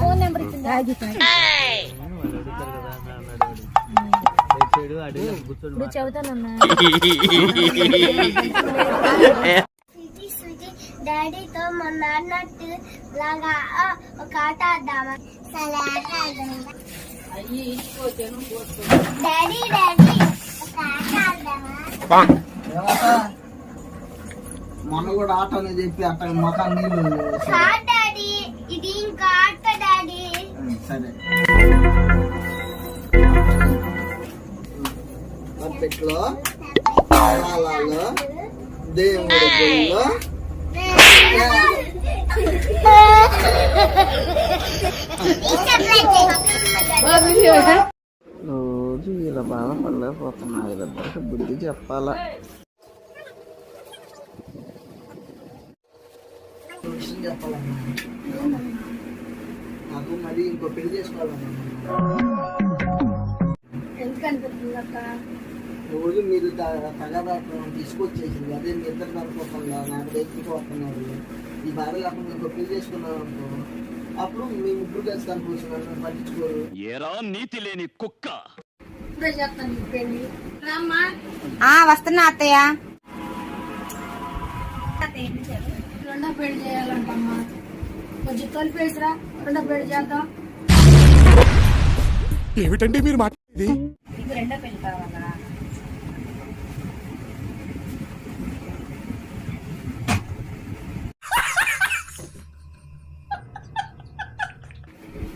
Phone number ఇప్పుడు చెబుతానన్నా డాడీతో మొన్న అన్నట్టు లాగా ఆ, ఒక ఆట ఆడదామా సరే ఆట ఆడదాం డాడీ డాడీ ఒక ఆట ఆడదామా? మొన్న కూడా ఆట అని చెప్పి అట్ట మొఖం నీళ్ళు వేసి. కాదు డాడీ? ఇది ఇంకా ఆట డాడీ. సరే. అప్పట్లో కాలాల్లో దేవుడి గుళ్ళో. రోజు ఇలా బాధపడలేకపోతున్నా వీళ్ళిద్దరికి బుద్ధి చెప్పాలా? విషయం చెప్పాలన్నా. నాకు మరి ఇంకో పెళ్ళి చేసుకోవాలన్నా. రోజు మీరు తగదాటం తీసుకొచ్చేసింది. అదే మీ ఇద్దరు అనుకోకుండా నాకు తెచ్చిపోతున్నారు ఈ భార్య కాకుండా ఇంకో పెళ్ళి చేసుకున్నారు అనుకో అప్పుడు మీ ముగ్గురు కలిసి కనిపిస్తున్నారు నన్ను పట్టించుకోరు. ఏరా నీతి లేని కుక్క. వస్తున్నా అత్తయ్య. రెండో పెళ్ళి చేయాలంటమ్మా. కొంచెం తొలిపేసిరా రెండో పెళ్ళి చేద్దాం. ఏమిటండి మీరు మాట్లాడేది నీకు రెండో పెళ్ళి కావాలా?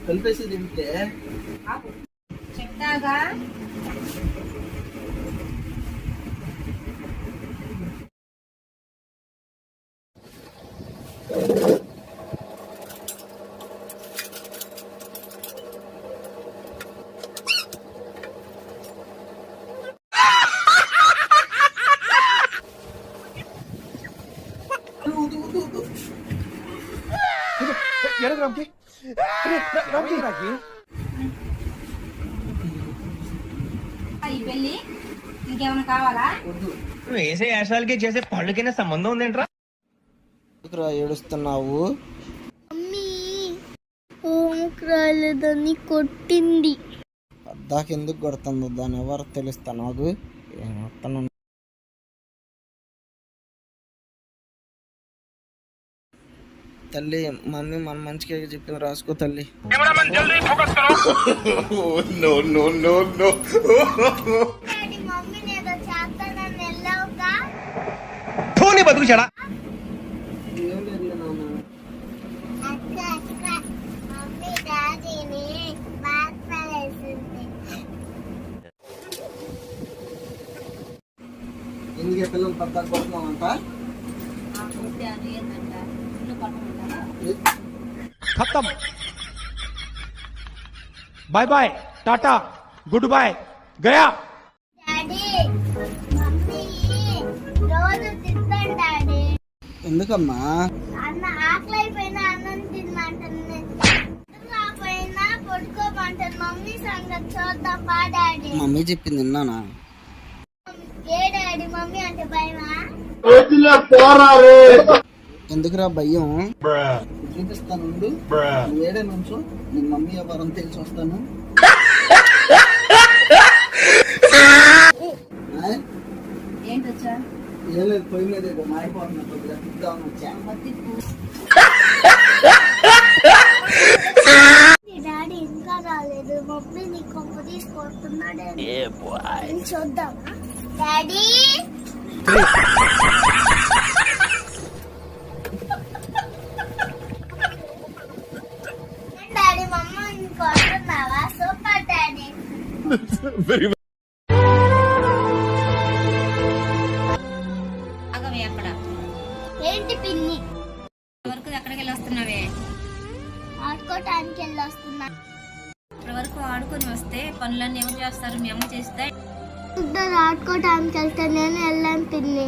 కలిపేసి తింటే చెప్తాగా? రామ్కి రామ్కి ఈ పెళ్లి ఇంకేమైనా కావాలా నువ్వు వేసే యాశాలకి చేసే పళ్ళకైనా సంబంధం ఉందేంట్రా ఎందుకురా ఏడుస్తున్నావు? మమ్మీ రాలేదని కొట్టింది. అద్దాక ఎందుకు కొడుతుందో? దాన్ని ఎవరు తెలుస్తా నాకు తల్లి మమ్మీ మన మంచిగా చెప్పి రాసుకో తల్లి. డాడీ మమ్మీని ఏదో చేస్తానని వెళ్ళావుగా? నీ బతుకు చెడా. ఎందుకే పిల్లలు పెద్ద కొడుతున్నామంట ఖతం. Bye bye tata good boy Gaya daddy mummy రోజు తింటాను డాడీ. ఎందుకమ్మా? అన్న ఆకలి అయిపోయినా అన్నం తినమంటుంది కాకపోయినా మమ్మీ సంగతి చూద్దాం బా డాడీ. మమ్మీ చెప్పింది విన్నానా? ఏ ఎందుకురా భయం? చూపిస్తాను ఏడే నుంచో నీ మమ్మీ ఎవరం తెలిసి వస్తాను. ఏం లేదు పొయ్యి మీద ఏదో మారిపోతున్నా కొద్దిగా తిద్దామని వచ్చా. నీ డాడీ ఇంకా రాలేదు. మమ్మీ నీ కొంప తీసుకొస్తున్నాడు చూద్దామా డాడీ డాడీ మమ్మల్ని కొడుతున్నావా సూపర్ డాడీ ఆగవే అక్కడ. ఏంటి పిన్ని? వరకు ఎక్కడికి ఆట ఆడుకోవటానికి వెళ్ళి వస్తున్నా ఇప్పటి వరకు ఆడుకొని వస్తే పనులన్నీ ఎవరు చేస్తారు? మీ అమ్మ చేస్తే ఇద్దరు ఆడుకోవటానికి వెళ్తే నేను వెళ్ళాను పిన్ని.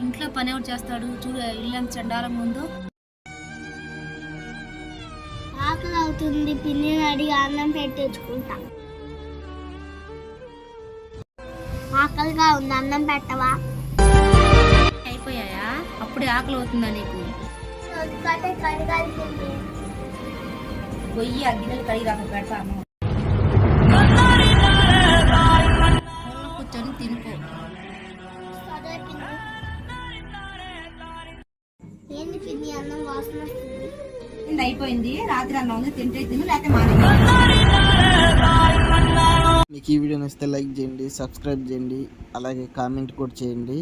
ఇంట్లో పని ఎవరు చేస్తాడు? చూడు ఇల్లు చండాలం ముందు ఆకలి అవుతుంది పిన్నిని అడిగి అన్నం పెట్టించుకుంటా ఆకలిగా ఉంది అన్నం పెట్టవా? అయిపోయాయా? అప్పుడే ఆకలి అవుతుందా నీకు? పొయ్యి గిన్నెలు కడిగి రాక పెడతాను తినుకో సరే పిన్ని ఏంది పిన్ని అన్నం వాసన వస్తుంది? ఇది అయిపోయింది? రాత్రి అన్నం ఉంది తింటే తిను లేకపోతే మానే మీకు ఈ వీడియో నచ్చితే లైక్ చేయండి సబ్స్క్రైబ్ చేయండి అలాగే కామెంట్ కూడా చేయండి.